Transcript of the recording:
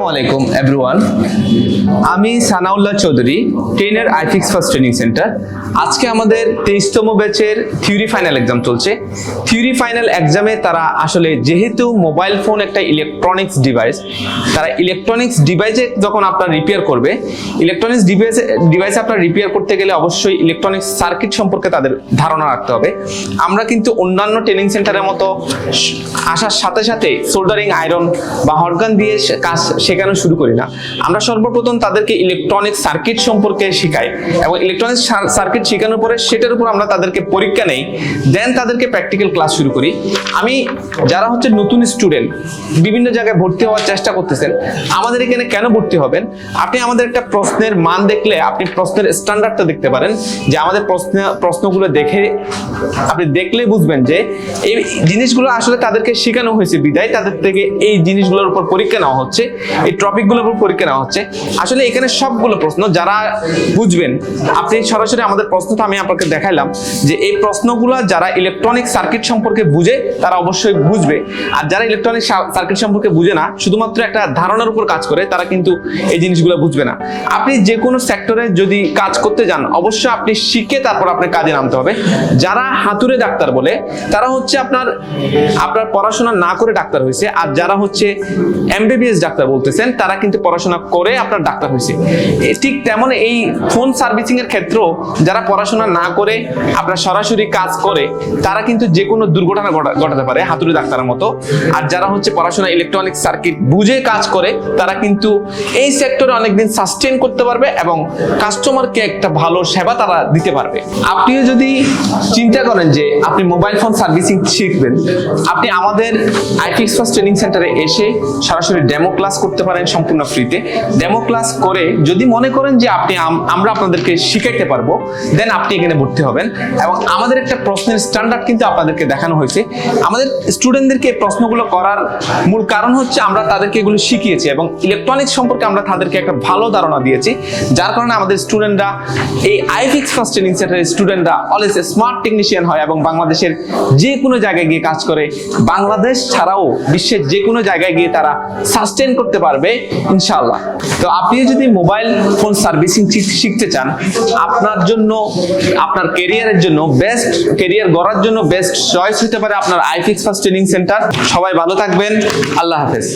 আসসালামু আলাইকুম এভরিওয়ান আমি সানাউল্লাহ চৌধুরী ট্রেনের আইফিক্স ফার্স্ট ট্রেনিং সেন্টার। আজকে আমাদের তেইশতম ব্যাচের থিওরি ফাইনাল এক্সাম চলছে। থিওরি ফাইনাল এক্সামে তারা আসলে যেহেতু মোবাইল ফোন একটা ইলেকট্রনিক্স ডিভাইস তারা ইলেকট্রনিক্স ডিভাইসে যখন আপনার রিপেয়ার করবে ইলেকট্রনিক্স ডিভাইস ডিভাইসে আপনার রিপেয়ার করতে গেলে অবশ্যই ইলেকট্রনিক্স সার্কিট সম্পর্কে তাদের ধারণা রাখতে হবে। আমরা কিন্তু অন্যান্য ট্রেনিং সেন্টারের মতো আসার সাথে সাথে সোল্ডারিং আয়রন বা হরগান দিয়ে কাজ শেখানো শুরু করি না। আমরা সর্বপ্রথম তাদেরকে ইলেকট্রনিক সার্কিট সম্পর্কে শেখাই এবং ইলেকট্রনিক সার্কিট শেখানোর পরে সেটার উপর আমরা তাদেরকে পরীক্ষা নেই। দেন তাদেরকে প্র্যাকটিক্যাল ক্লাস শুরু করি। আমি যারা হচ্ছে নতুন স্টুডেন্ট বিভিন্ন জায়গায় ভর্তি হওয়ার চেষ্টা করতেছেন, আমাদের এখানে কেন ভর্তি হবেন? আপনি আমাদের একটা প্রশ্নের মান দেখলে আপনি প্রশ্নের স্ট্যান্ডার্ডটা দেখতে পারেন যে আমাদের প্রশ্ন, প্রশ্নগুলো দেখে আপনি দেখলে বুঝবেন যে এই জিনিসগুলো আসলে তাদেরকে শেখানো হয়েছে বিদায়। তাদের থেকে এই জিনিসগুলোর উপর পরীক্ষা নেওয়া হচ্ছে। এই টপিকগুলোর উপর পরীক্ষা নেওয়া হচ্ছে। আসলে এখানে সবগুলো প্রশ্ন যারা বুঝবেন, আপনি সরাসরি আমাদের প্রশ্নটা আমি আপনাকে দেখাইলাম যে এই প্রশ্নগুলো যারা ইলেকট্রনিক সার্কিট সম্পর্কে বুঝে, তারা অবশ্যই বুঝবে। আর যারা ইলেকট্রনিক সার্কিট সম্পর্কে বুঝে না, শুধুমাত্র একটা ধারণার উপর কাজ করে, তারা কিন্তু এই জিনিসগুলো বুঝবে না। আপনি যে কোনো সেক্টরে যদি কাজ করতে যান, অবশ্যই আপনি শিখে তারপর আপনার কাজে নামতে হবে। যারা হাতুড়ে ডাক্তার বলে, তারা হচ্ছে আপনার আপনার পড়াশোনা না করে ডাক্তার হয়েছে, আর যারা হচ্ছে এমবিবিএস ডাক্তার বলতেছেন তারা কিন্তু পড়াশোনা করে আপনার ডাক্তার হয়েছে। ঠিক তেমন এই ফোন সার্ভিসিং এর ক্ষেত্রেও যারা পড়াশোনা না করে, আপনার সরাসরি কাজ করে, তারা কিন্তু যে কোনো দুর্ঘটনা ঘটাতে পারে, হাতুড়ি ডাক্তারের মতো। আর যারা হচ্ছে পড়াশোনা ইলেকট্রনিক সার্কিট বুঝে কাজ করে, তারা কিন্তু এই সেক্টরে অনেকদিন সাস্টেন করতে পারবে এবং কাস্টমারকে একটা ভালো সেবা তারা দিতে পারবে। আপনিও যদি চিন্তা করেন যে আপনি মোবাইল ফোন সার্ভিসিং শিখবেন, আপনি আমাদের আইটি ফার্স্ট ট্রেনিং সেন্টারে এসে সরাসরি ডেমো ক্লাস করতে পারেন সম্পূর্ণ ফ্রিতে। ডেমো ক্লাস করে যদি মনে করেন যে আপনি আমরা আপনাদেরকে শিখাইতে পারব দেন আপনি এখানে ভর্তি হবেন। এবং আমাদের একটা প্রশ্নের স্ট্যান্ডার্ড কিন্তু আপনাদেরকে দেখানো হয়েছে। আমাদের স্টুডেন্টদেরকে প্রশ্নগুলো করার মূল কারণ হচ্ছে আমরা তাদেরকে এগুলো শিখিয়েছি এবং ইলেকট্রনিক্স সম্পর্কে আমরা তাদেরকে একটা ভালো ধারণা দিয়েছি। যার কারণে আমাদের স্টুডেন্টরা এই আইফিক্স ফার্স্ট ট্রেনিং সেন্টারের স্টুডেন্টরা অলওয়েজ স্মার্ট টেকনিশিয়ান হয় এবং বাংলাদেশের যে কোনো জায়গায় গিয়ে কাজ করে। বাংলাদেশ ছাড়াও বিশ্বের যে কোনো জায়গায় গিয়ে তারা সাস্টেন করতে পারবে, ইনশাআল্লাহ। তো আপনি যদি মোবাইল ফোন সার্ভিসিং শিখতে চান, আপনার জন্য, আপনার কেরিয়ারের জন্য বেস্ট কেরিয়ার গড়ার জন্য বেস্ট চয়েস হতে পারে আপনার আইফিক্স ফার্স্ট ট্রেনিং সেন্টার সবাই ভালো থাকবেন। আল্লাহ হাফেজ।